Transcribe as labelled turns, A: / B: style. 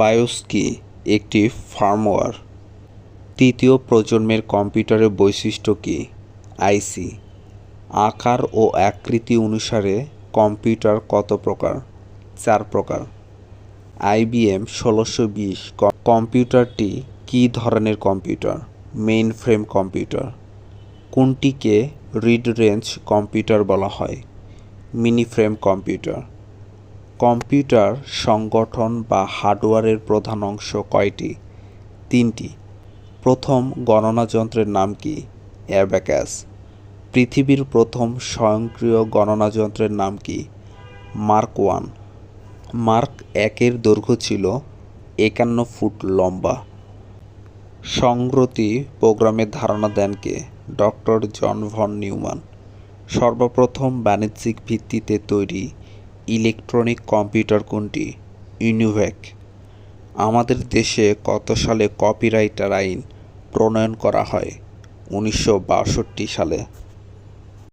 A: Bias কি? একটি firmware তৃতীয় প্রজন্মের কম্পিউটারের বৈশিষ্ট্য কি? আইসি। আকার ও আকৃতি অনুসারে কম্পিউটার কত প্রকার? চার প্রকার। আইবিএম ষোলোশো বিশ। কম্পিউটারটি কী ধরনের computer? Main frame computer. কোনটিকে read range computer বলা হয়? Mini frame computer. কম্পিউটার সংগঠন বা হার্ডওয়্যারের প্রধান অংশ কয়টি? তিনটি। প্রথম গণনা যন্ত্রের নাম কি? অ্যাবাকাস। পৃথিবীর প্রথম স্বয়ংক্রিয় গণনা যন্ত্রের নাম কি? Mark one. মার্ক একের দৈর্ঘ্য ছিল একান্ন ফুট লম্বা। সংগ্রতি প্রোগ্রামের ধারণা দেন কে? Doctor John von Neumann. সর্বপ্রথম বাণিজ্যিক ভিত্তিতে তৈরি ইলেকট্রনিক কম্পিউটার কোনটি? ইউনিভ্যাক আমাদের দেশে কত সালে কপিরাইটার আইন প্রণয়ন করা হয়? উনিশশো বাষট্টি সালে।